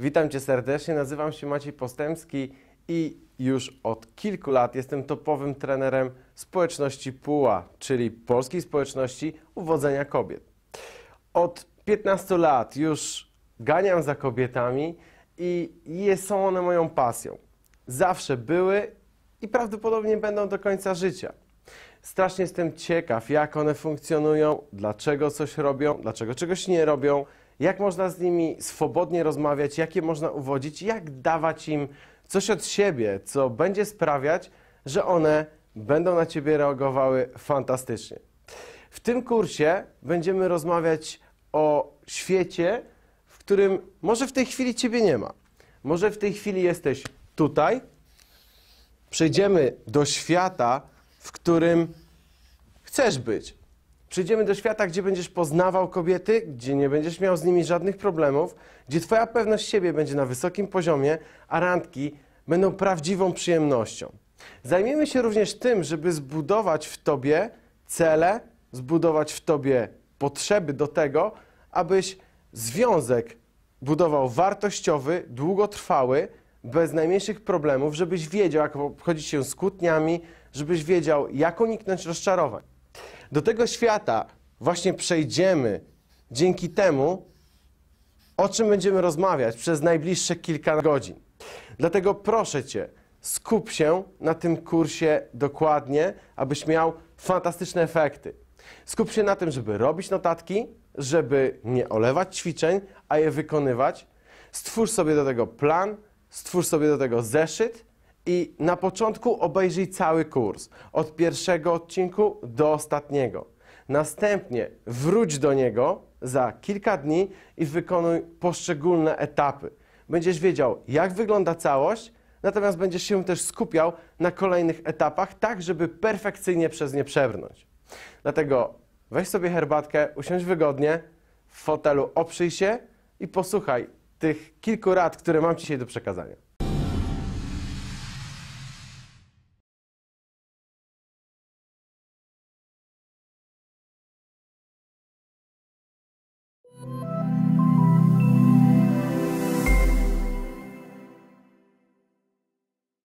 Witam Cię serdecznie, nazywam się Maciej Postępski i już od kilku lat jestem topowym trenerem społeczności PUA, czyli Polskiej Społeczności Uwodzenia Kobiet. Od 15 lat już ganiam za kobietami i są one moją pasją. Zawsze były i prawdopodobnie będą do końca życia. Strasznie jestem ciekaw, jak one funkcjonują, dlaczego coś robią, dlaczego czegoś nie robią, jak można z nimi swobodnie rozmawiać, jak je można uwodzić, jak dawać im coś od siebie, co będzie sprawiać, że one będą na ciebie reagowały fantastycznie. W tym kursie będziemy rozmawiać o świecie, w którym może w tej chwili ciebie nie ma. Może w tej chwili jesteś tutaj, przejdziemy do świata, w którym chcesz być. Przejdziemy do świata, gdzie będziesz poznawał kobiety, gdzie nie będziesz miał z nimi żadnych problemów, gdzie Twoja pewność siebie będzie na wysokim poziomie, a randki będą prawdziwą przyjemnością. Zajmiemy się również tym, żeby zbudować w Tobie cele, zbudować w Tobie potrzeby do tego, abyś związek budował wartościowy, długotrwały, bez najmniejszych problemów, żebyś wiedział, jak obchodzić się z kłótniami, żebyś wiedział, jak uniknąć rozczarowań. Do tego świata właśnie przejdziemy dzięki temu, o czym będziemy rozmawiać przez najbliższe kilka godzin. Dlatego proszę Cię, skup się na tym kursie dokładnie, abyś miał fantastyczne efekty. Skup się na tym, żeby robić notatki, żeby nie olewać ćwiczeń, a je wykonywać. Stwórz sobie do tego plan, stwórz sobie do tego zeszyt i na początku obejrzyj cały kurs, od pierwszego odcinku do ostatniego. Następnie wróć do niego za kilka dni i wykonuj poszczególne etapy. Będziesz wiedział, jak wygląda całość, natomiast będziesz się też skupiał na kolejnych etapach, tak żeby perfekcyjnie przez nie przebrnąć. Dlatego weź sobie herbatkę, usiądź wygodnie, w fotelu oprzyj się i posłuchaj tych kilku rad, które mam dzisiaj do przekazania.